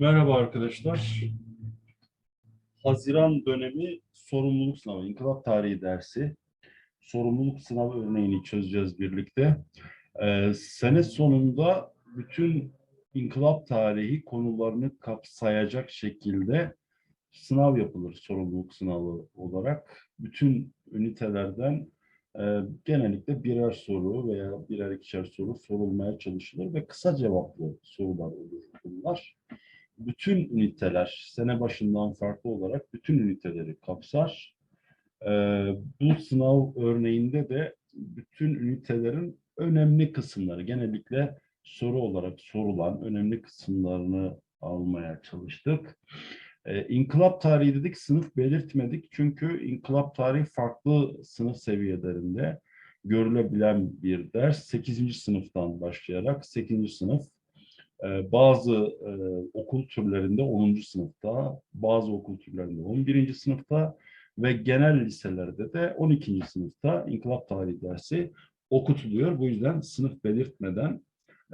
Merhaba arkadaşlar. Haziran dönemi sorumluluk sınavı, İnkılap Tarihi dersi. Sorumluluk sınavı örneğini çözeceğiz birlikte. Ee, sene sonunda bütün İnkılap Tarihi konularını kapsayacak şekilde sınav yapılır sorumluluk sınavı olarak. Bütün ünitelerden e, genellikle birer soru veya birer ikişer soru sorulmaya çalışılır ve kısa cevaplı sorular olur bunlar bütün üniteler sene başından farklı olarak bütün üniteleri kapsar. Ee, bu sınav örneğinde de bütün ünitelerin önemli kısımları genellikle soru olarak sorulan önemli kısımlarını almaya çalıştık. Ee, inkılap tarihi dedik, sınıf belirtmedik. Çünkü inkılap tarihi farklı sınıf seviyelerinde görülebilen bir ders. 8. sınıftan başlayarak 8. sınıf bazı e, okul türlerinde 10. sınıfta, bazı okul türlerinde 11. sınıfta ve genel liselerde de 12. sınıfta inkılap tarihi dersi okutuluyor. Bu yüzden sınıf belirtmeden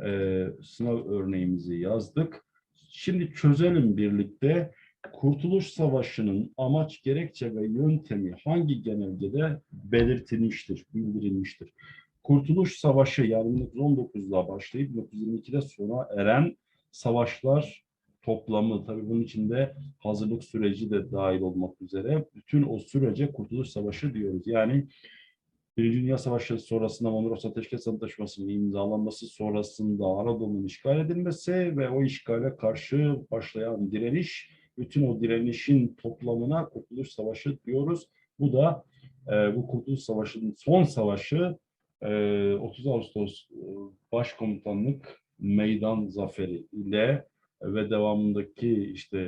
e, sınav örneğimizi yazdık. Şimdi çözelim birlikte. Kurtuluş Savaşı'nın amaç, gerekçe ve yöntemi hangi genelgede belirtilmiştir, bildirilmiştir? Kurtuluş Savaşı yani 1919'da başlayıp 1922'de sona eren savaşlar toplamı tabii bunun içinde hazırlık süreci de dahil olmak üzere bütün o sürece Kurtuluş Savaşı diyoruz. Yani Birinci Dünya Savaşı sonrasında Mondros Ateşkes Antlaşması'nın imzalanması sonrasında Anadolu'nun işgal edilmesi ve o işgale karşı başlayan direniş, bütün o direnişin toplamına Kurtuluş Savaşı diyoruz. Bu da e, bu Kurtuluş Savaşı'nın son savaşı 30 Ağustos Başkomutanlık Meydan Zaferi ile ve devamındaki işte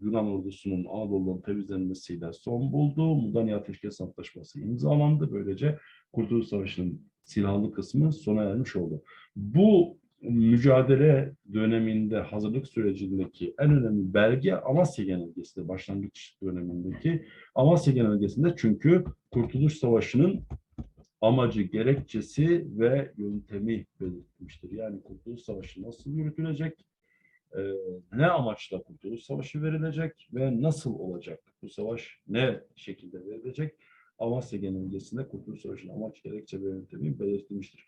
Yunan ordusunun Anadolu'dan temizlenmesiyle son buldu. Mudanya Ateşkes Antlaşması imzalandı. Böylece Kurtuluş Savaşı'nın silahlı kısmı sona ermiş oldu. Bu mücadele döneminde hazırlık sürecindeki en önemli belge Amasya Genelgesi'de başlangıç dönemindeki Amasya Genelgesi'nde çünkü Kurtuluş Savaşı'nın amacı, gerekçesi ve yöntemi belirtmiştir. Yani Kurtuluş Savaşı nasıl yürütülecek, e, ne amaçla Kurtuluş Savaşı verilecek ve nasıl olacak? Bu savaş ne şekilde verilecek? Amasya Genelgesi'nde Kurtuluş Savaşı'nın amaç, gerekçe ve yöntemi belirtilmiştir.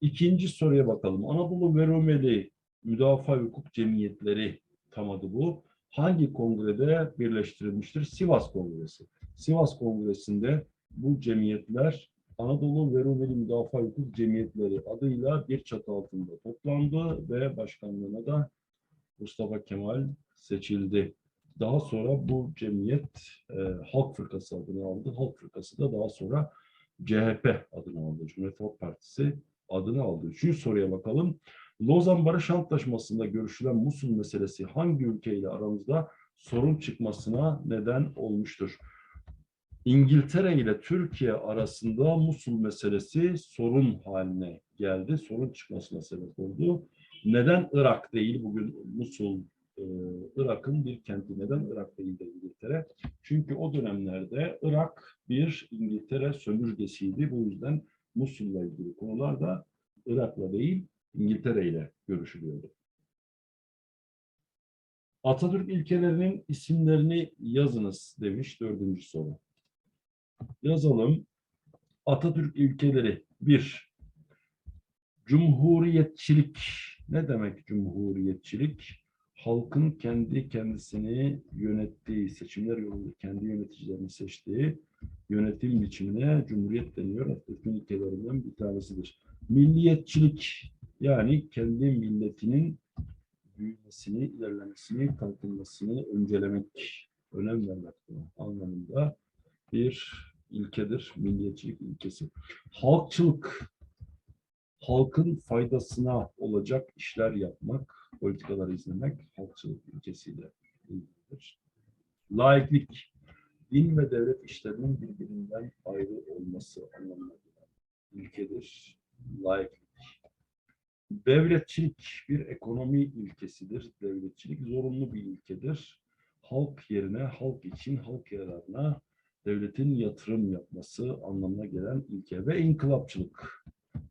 İkinci soruya bakalım. Anadolu ve Rumeli Müdafaa Hukuk Cemiyetleri tam adı bu. Hangi kongrede birleştirilmiştir? Sivas Kongresi. Sivas Kongresi'nde bu cemiyetler Anadolu ve Rumeli Müdafaa Hukuk Cemiyetleri adıyla bir çatı altında toplandı ve başkanlığına da Mustafa Kemal seçildi. Daha sonra bu cemiyet e, Halk Fırkası adını aldı. Halk Fırkası da daha sonra CHP adını aldı. Cumhuriyet Halk Partisi adını aldı. Üçüncü soruya bakalım. Lozan Barış Antlaşması'nda görüşülen Musul meselesi hangi ülkeyle aramızda sorun çıkmasına neden olmuştur? İngiltere ile Türkiye arasında Musul meselesi sorun haline geldi. Sorun çıkmasına sebep oldu. Neden Irak değil bugün Musul e, Irak'ın bir kenti neden Irak değil de İngiltere? Çünkü o dönemlerde Irak bir İngiltere sömürgesiydi. Bu yüzden Musul'la ilgili konularda Irak'la değil İngiltere ile görüşülüyordu. Atatürk ilkelerinin isimlerini yazınız demiş dördüncü soru yazalım. Atatürk ilkeleri. Bir, cumhuriyetçilik. Ne demek cumhuriyetçilik? Halkın kendi kendisini yönettiği, seçimler yolunda kendi yöneticilerini seçtiği yönetim biçimine cumhuriyet deniyor. Atatürk'ün ilkelerinden bir tanesidir. Milliyetçilik yani kendi milletinin büyümesini, ilerlemesini, kalkınmasını öncelemek, önem vermek anlamında bir ilkedir, milliyetçilik ilkesi. Halkçılık, halkın faydasına olacak işler yapmak, politikaları izlemek halkçılık ilkesiyle ilgilidir. Laiklik, din ve devlet işlerinin birbirinden ayrı olması anlamına gelen ilkedir. Laiklik. Devletçilik bir ekonomi ilkesidir. Devletçilik zorunlu bir ilkedir. Halk yerine, halk için, halk yararına devletin yatırım yapması anlamına gelen ilke ve inkılapçılık.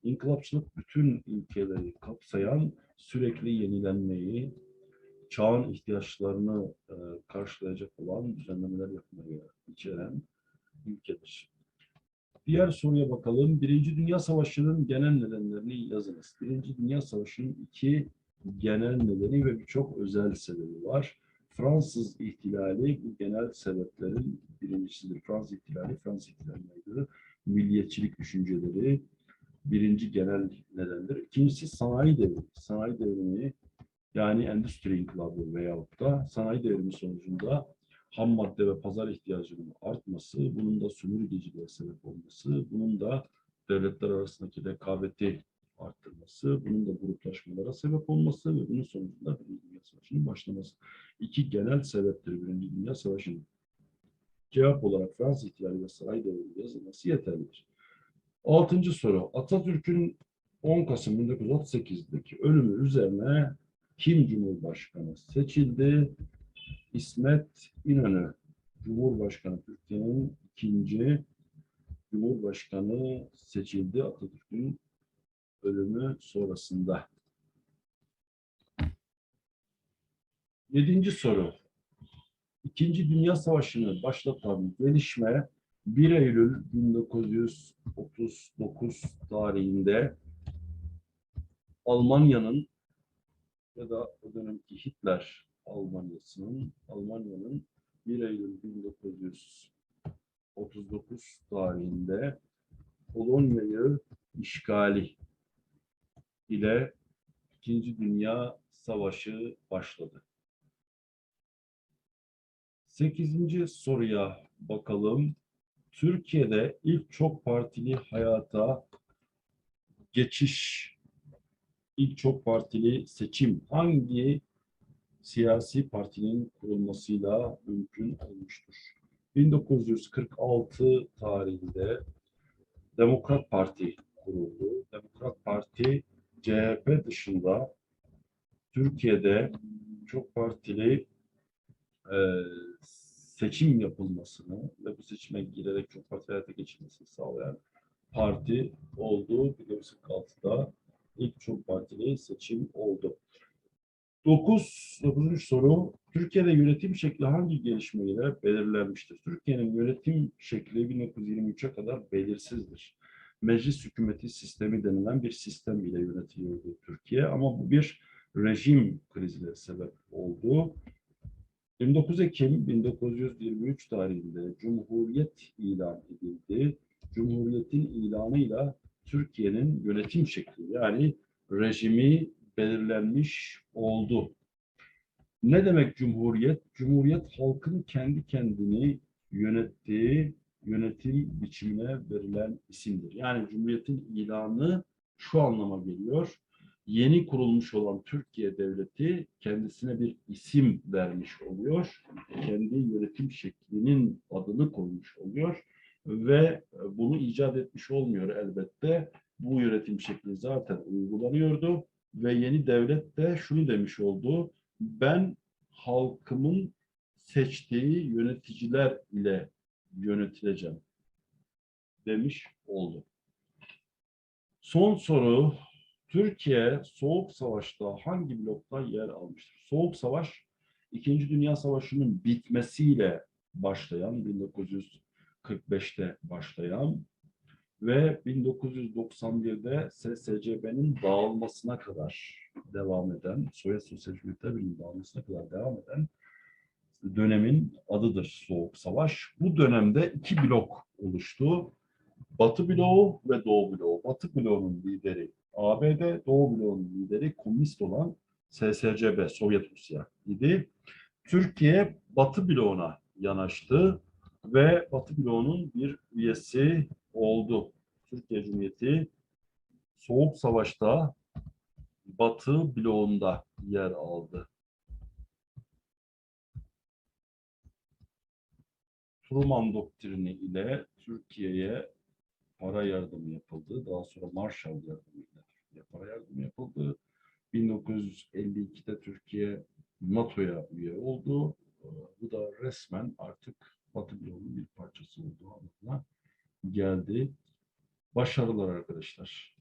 İnkılapçılık bütün ilkeleri kapsayan sürekli yenilenmeyi, çağın ihtiyaçlarını e, karşılayacak olan düzenlemeler yapmayı içeren ülkedir. Diğer soruya bakalım. Birinci Dünya Savaşı'nın genel nedenlerini yazınız. Birinci Dünya Savaşı'nın iki genel nedeni ve birçok özel sebebi var. Fransız ihtilali genel sebeplerin birincisidir. Fransız ihtilali, Fransız ihtilaline aykırı milliyetçilik düşünceleri birinci genel nedendir. İkincisi sanayi devrimi. Sanayi devrimi yani endüstri inkılabı veyahut da sanayi devrimi sonucunda ham madde ve pazar ihtiyacının artması, bunun da sömürgeciliğe sebep olması, bunun da devletler arasındaki rekabeti arttırması, bunun da gruplaşmalara sebep olması ve bunun sonucunda Birinci Dünya Savaşı'nın başlaması. İki genel sebeptir Birinci Dünya Savaşı'nın. Cevap olarak Fransız ihtilali ve saray devrimi yazılması yeterlidir. Altıncı soru. Atatürk'ün 10 Kasım 1938'deki ölümü üzerine kim Cumhurbaşkanı seçildi? İsmet İnönü. Cumhurbaşkanı Türkiye'nin ikinci Cumhurbaşkanı seçildi Atatürk'ün ölümü sonrasında. Yedinci soru. İkinci Dünya Savaşı'nı başlatan gelişme 1 Eylül 1939 tarihinde Almanya'nın ya da o dönemki Hitler Almanya'sının Almanya'nın 1 Eylül 1939 tarihinde Polonya'yı işgali ile İkinci Dünya Savaşı başladı. Sekizinci soruya bakalım. Türkiye'de ilk çok partili hayata geçiş, ilk çok partili seçim hangi siyasi partinin kurulmasıyla mümkün olmuştur? 1946 tarihinde Demokrat Parti kuruldu. Demokrat Parti CHP dışında Türkiye'de çok partili e, seçim yapılmasını ve bu seçime girerek çok parti hayata geçirmesini sağlayan parti oldu. 1946'da ilk çok partili seçim oldu. 9, 9. soru. Türkiye'de yönetim şekli hangi gelişmeyle belirlenmiştir? Türkiye'nin yönetim şekli 1923'e kadar belirsizdir. Meclis hükümeti sistemi denilen bir sistem ile yönetiliyordu Türkiye ama bu bir rejim krizine sebep oldu. 29 Ekim 1923 tarihinde Cumhuriyet ilan edildi. Cumhuriyetin ilanıyla Türkiye'nin yönetim şekli yani rejimi belirlenmiş oldu. Ne demek Cumhuriyet? Cumhuriyet halkın kendi kendini yönettiği yönetim biçimine verilen isimdir. Yani Cumhuriyet'in ilanı şu anlama geliyor. Yeni kurulmuş olan Türkiye Devleti kendisine bir isim vermiş oluyor. Kendi yönetim şeklinin adını koymuş oluyor ve bunu icat etmiş olmuyor elbette. Bu yönetim şekli zaten uygulanıyordu ve yeni devlet de şunu demiş oldu. Ben halkımın seçtiği yöneticiler ile yönetileceğim demiş oldu. Son soru. Türkiye Soğuk Savaş'ta hangi blokta yer almıştır? Soğuk Savaş, İkinci Dünya Savaşı'nın bitmesiyle başlayan, 1945'te başlayan ve 1991'de SSCB'nin dağılmasına kadar devam eden, Sovyet Sosyalist Birliği'nin dağılmasına kadar devam eden dönemin adıdır Soğuk Savaş. Bu dönemde iki blok oluştu. Batı bloğu ve Doğu bloğu. Batı bloğunun lideri ABD, Doğu bloğunun lideri komünist olan SSCB, Sovyet Rusya idi. Türkiye Batı bloğuna yanaştı ve Batı bloğunun bir üyesi oldu. Türkiye Cumhuriyeti Soğuk Savaş'ta Batı bloğunda yer aldı. Truman doktrini ile Türkiye'ye para yardımı yapıldı. Daha sonra Marshall yardımıyla Türkiye'ye para yardımı yapıldı. 1952'de Türkiye NATO'ya üye oldu. Ee, Bu da resmen artık Batı bloğunun bir parçası olduğu anlamına geldi. Başarılar arkadaşlar.